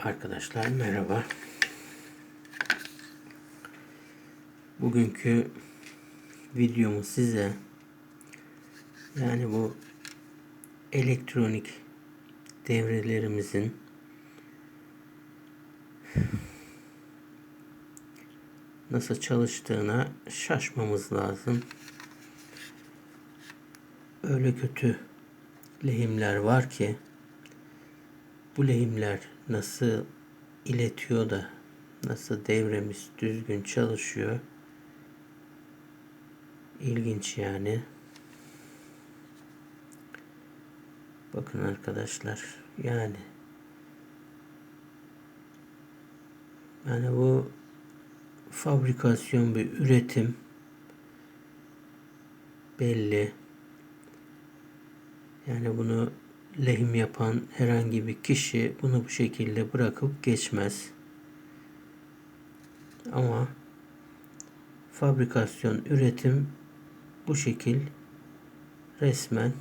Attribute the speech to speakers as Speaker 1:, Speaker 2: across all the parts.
Speaker 1: Arkadaşlar merhaba. Bugünkü videomu size yani bu elektronik devrelerimizin nasıl çalıştığına şaşmamız lazım. Öyle kötü lehimler var ki bu lehimler nasıl iletiyor da nasıl devremiz düzgün çalışıyor. İlginç yani. Bakın arkadaşlar yani yani bu fabrikasyon bir üretim belli. Yani bunu lehim yapan herhangi bir kişi bunu bu şekilde bırakıp geçmez. Ama fabrikasyon, üretim bu şekil resmen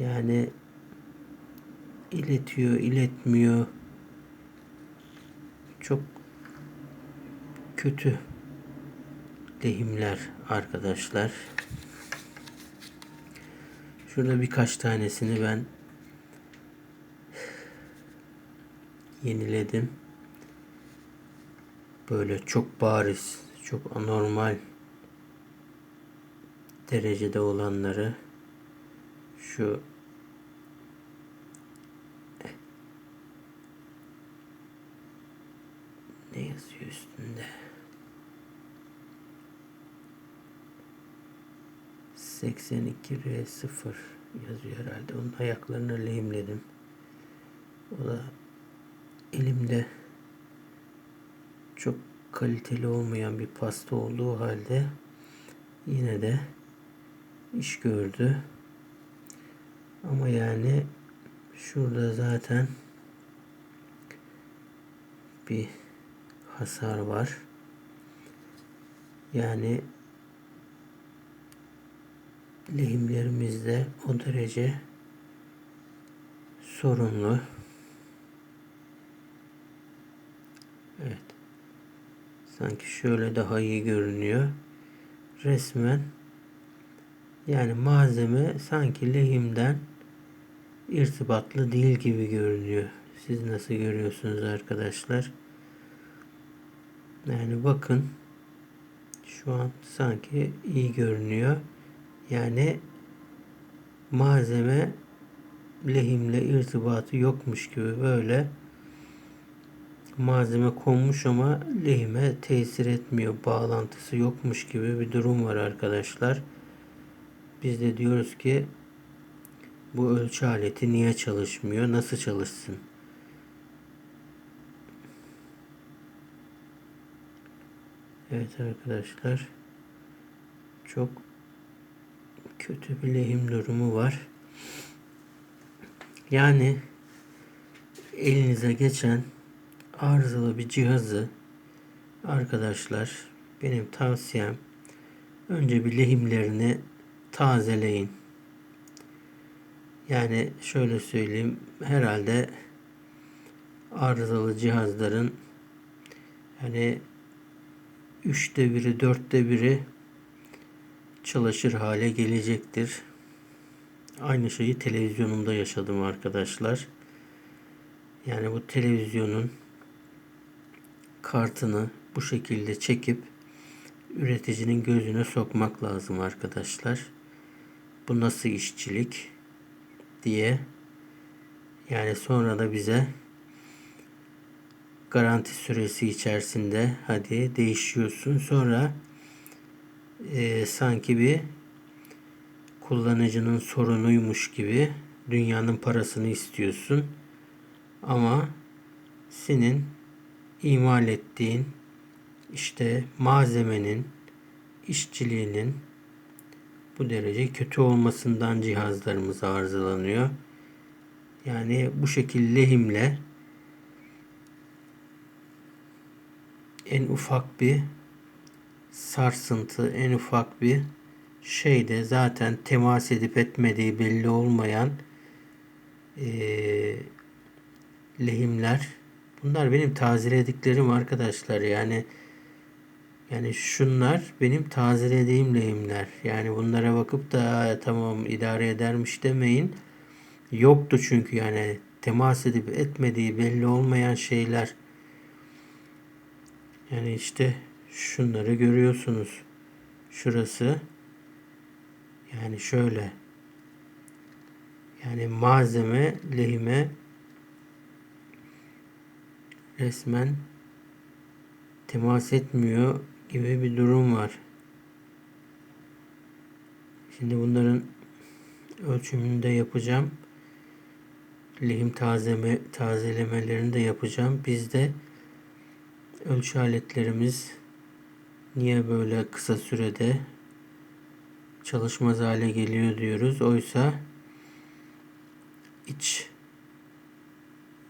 Speaker 1: yani iletiyor, iletmiyor. Çok kötü lehimler arkadaşlar. Şurada birkaç tanesini ben yeniledim. Böyle çok bariz, çok anormal derecede olanları şu ne yazıyor üstünde? 82R0 yazıyor herhalde. Onun ayaklarını lehimledim. O da elimde çok kaliteli olmayan bir pasta olduğu halde yine de iş gördü. Ama yani şurada zaten bir hasar var. Yani lehimlerimizde o derece sorunlu. Evet. Sanki şöyle daha iyi görünüyor. Resmen yani malzeme sanki lehimden irtibatlı değil gibi görünüyor. Siz nasıl görüyorsunuz arkadaşlar? Yani bakın şu an sanki iyi görünüyor. Yani malzeme lehimle irtibatı yokmuş gibi böyle malzeme konmuş ama lehime tesir etmiyor. Bağlantısı yokmuş gibi bir durum var arkadaşlar. Biz de diyoruz ki bu ölçü aleti niye çalışmıyor? Nasıl çalışsın? Evet arkadaşlar. Çok kötü bir lehim durumu var. Yani elinize geçen arızalı bir cihazı arkadaşlar benim tavsiyem önce bir lehimlerini tazeleyin. Yani şöyle söyleyeyim herhalde arızalı cihazların yani üçte biri dörtte biri çalışır hale gelecektir. Aynı şeyi televizyonumda yaşadım arkadaşlar. Yani bu televizyonun kartını bu şekilde çekip üreticinin gözüne sokmak lazım arkadaşlar. Bu nasıl işçilik diye yani sonra da bize garanti süresi içerisinde hadi değişiyorsun sonra e, sanki bir kullanıcının sorunuymuş gibi dünyanın parasını istiyorsun. Ama senin imal ettiğin işte malzemenin işçiliğinin bu derece kötü olmasından cihazlarımız arızalanıyor. Yani bu şekilde lehimle en ufak bir sarsıntı, en ufak bir şeyde zaten temas edip etmediği belli olmayan e, lehimler. Bunlar benim tazelediklerim arkadaşlar. Yani yani şunlar benim tazelediğim lehimler. Yani bunlara bakıp da "Aa, tamam idare edermiş demeyin. Yoktu çünkü yani temas edip etmediği belli olmayan şeyler. Yani işte şunları görüyorsunuz. Şurası yani şöyle yani malzeme lehime resmen temas etmiyor gibi bir durum var. Şimdi bunların ölçümünü de yapacağım. Lehim tazeme, tazelemelerini de yapacağım. Bizde ölçü aletlerimiz niye böyle kısa sürede çalışmaz hale geliyor diyoruz. Oysa iç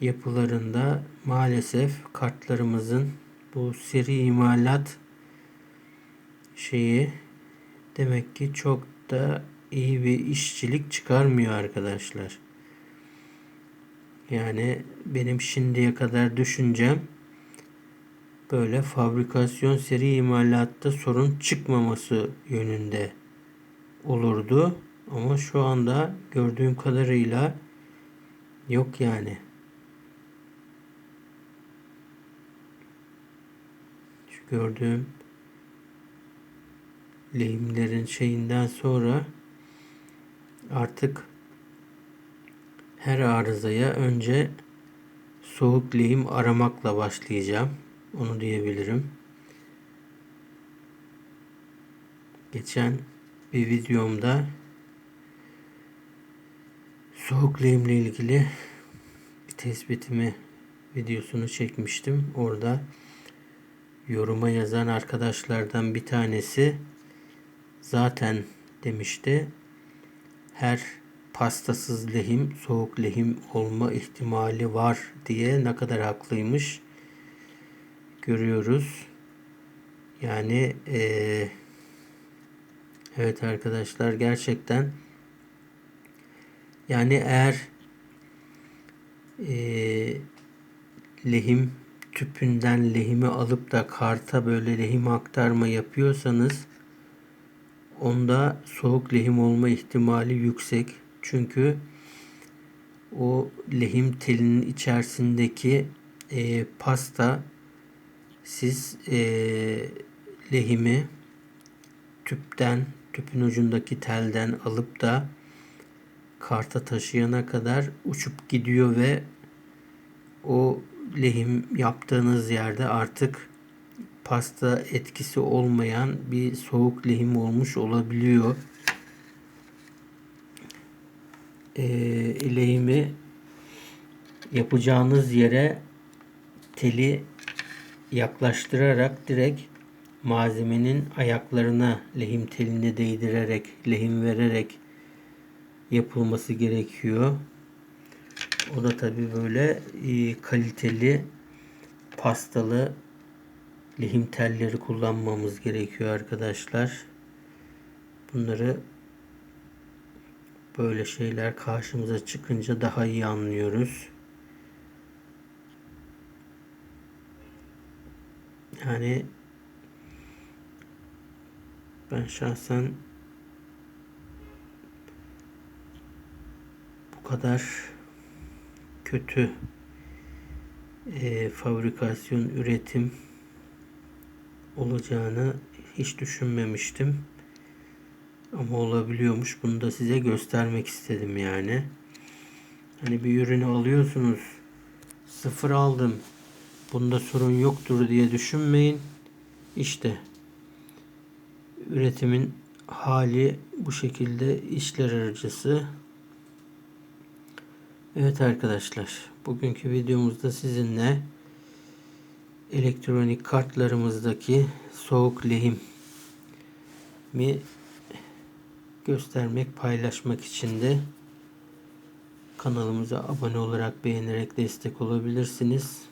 Speaker 1: yapılarında maalesef kartlarımızın bu seri imalat şeyi demek ki çok da iyi bir işçilik çıkarmıyor arkadaşlar. Yani benim şimdiye kadar düşüncem böyle fabrikasyon seri imalatta sorun çıkmaması yönünde olurdu. Ama şu anda gördüğüm kadarıyla yok yani. Şu gördüğüm lehimlerin şeyinden sonra artık her arızaya önce soğuk lehim aramakla başlayacağım. Onu diyebilirim. Geçen bir videomda soğuk lehimle ilgili bir tespitimi videosunu çekmiştim. Orada yoruma yazan arkadaşlardan bir tanesi zaten demişti. Her pastasız lehim soğuk lehim olma ihtimali var diye ne kadar haklıymış görüyoruz. Yani e, evet arkadaşlar gerçekten yani eğer e, lehim tüpünden lehimi alıp da karta böyle lehim aktarma yapıyorsanız onda soğuk lehim olma ihtimali yüksek. Çünkü o lehim telinin içerisindeki e, pasta siz e, lehimi tüpten, tüpün ucundaki telden alıp da karta taşıyana kadar uçup gidiyor ve o lehim yaptığınız yerde artık pasta etkisi olmayan bir soğuk lehim olmuş olabiliyor. E, lehimi yapacağınız yere teli yaklaştırarak direkt malzemenin ayaklarına lehim telini değdirerek, lehim vererek yapılması gerekiyor. O da tabi böyle e, kaliteli pastalı lehim telleri kullanmamız gerekiyor arkadaşlar. Bunları böyle şeyler karşımıza çıkınca daha iyi anlıyoruz. Yani ben şahsen bu kadar kötü e, fabrikasyon üretim olacağını hiç düşünmemiştim. Ama olabiliyormuş. Bunu da size göstermek istedim yani. Hani bir ürünü alıyorsunuz. Sıfır aldım. Bunda sorun yoktur diye düşünmeyin. İşte üretimin hali bu şekilde işler aracısı. Evet arkadaşlar, bugünkü videomuzda sizinle elektronik kartlarımızdaki soğuk lehim mi göstermek, paylaşmak için de kanalımıza abone olarak beğenerek destek olabilirsiniz.